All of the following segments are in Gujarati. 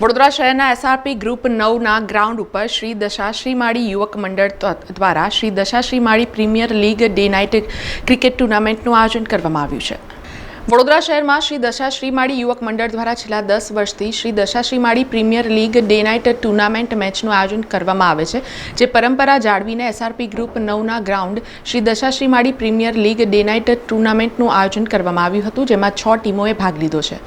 વડોદરા શહેરના એસઆરપી ગ્રુપ નવના ગ્રાઉન્ડ ઉપર શ્રી દશાશ્રી માળી યુવક મંડળ દ્વારા Shri Dashashri Mali premier league day night cricket ટુર્નામેન્ટનું આયોજન કરવામાં આવ્યું છે. વડોદરા શહેરમાં શ્રી દશાશ્રી માળી યુવક મંડળ દ્વારા છેલ્લા દસ વર્ષથી Shri Dashashri Mali premier league day night tournament મેચનું આયોજન કરવામાં આવે છે, જે પરંપરા જાળવીને SRP group નવના ground Shri Dashashri Mali premier league day night ટુર્નામેન્ટનું આયોજન કરવામાં આવ્યું હતું, જેમાં છ ટીમોએ ભાગ લીધો છે.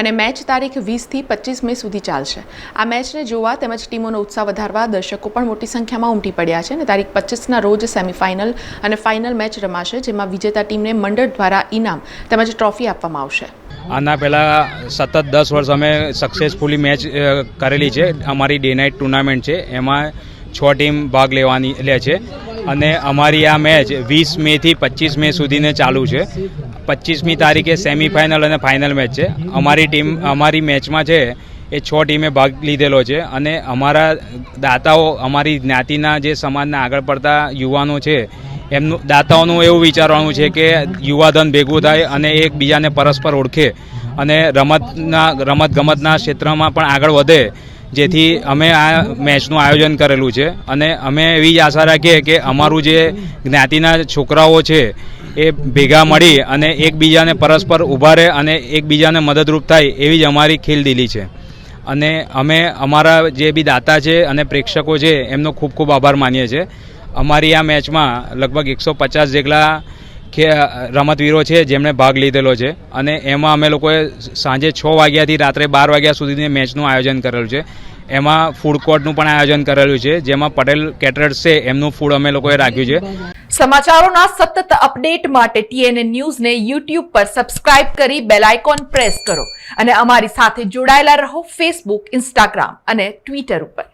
અને મેચ તારીખ વીસથી પચીસ મે સુધી ચાલશે. આ મેચને જોવા તેમજ ટીમોનો ઉત્સાહ વધારવા દર્શકો પણ મોટી સંખ્યામાં ઉમટી પડ્યા છે અને તારીખ પચીસના રોજ સેમિફાઇનલ અને ફાઇનલ મેચ રમાશે, જેમાં વિજેતા ટીમને મંડળ દ્વારા ઇનામ તેમજ ટ્રોફી આપવામાં આવશે. આના પહેલાં સતત દસ વર્ષ અમે સક્સેસફુલી મેચ કરેલી છે. અમારી ડે નાઇટ ટુર્નામેન્ટ છે. એમાં છ ટીમ ભાગ લેવાની, લે છે. અને અમારી આ મેચ વીસ મેથી પચીસ મે સુધીને ચાલુ છે. પચીસમી તારીખે સેમિફાઇનલ અને ફાઇનલ મેચ છે. અમારી ટીમ અમારી મેચમાં છે એ છ ટીમે ભાગ લીધેલો છે અને અમારા દાતાઓ, અમારી જ્ઞાતિના જે સમાજના આગળ પડતા યુવાનો છે, એમનું, દાતાઓનું એવું વિચારવાનું છે કે યુવાધન ભેગું થાય અને એકબીજાને પરસ્પર ઓળખે અને રમતના રમત ગમતના ક્ષેત્રમાં પણ આગળ વધે. જેથી અમે આ મેચનું આયોજન કરેલું છે. અને અમે એવી જ આશા રાખીએ કે અમારું જે જ્ઞાતિના છોકરાઓ છે, એ ભેગા મળી અને એકબીજાને પરસ્પર ઊભા રહે અને એકબીજાને મદદરૂપ થાય એવી જ અમારી ખેલદિલી છે. અને અમે અમારા જે બી દાતા છે અને પ્રેક્ષકો છે, એમનો ખૂબ ખૂબ આભાર માનીએ છીએ. અમારી આ મેચમાં લગભગ એકસો પચાસ જેટલા રમતવીરો છે, જેમણે ભાગ લીધેલો છે. અને એમાં અમે લોકોએ સાંજે છ વાગ્યાથી રાત્રે બાર વાગ્યા સુધીની મેચનું આયોજન કરેલું છે. એમાં ફૂડ કોર્ટનું પણ આયોજન કરેલું છે, જેમાં પટેલ કેટરર્સ છે, એમનું ફૂડ અમે લોકોએ રાખ્યું છે. સમાચારોના સતત અપડેટ માટે ટીએનએ ન્યૂઝને યુટ્યુબ પર સબસ્ક્રાઇબ કરી બેલ આઇકોન પ્રેસ કરો. અને અમારી સાથે જોડાયેલા રહો ફેસબુક ઇન્સ્ટાગ્રામ અને ટ્વિટર ઉપર.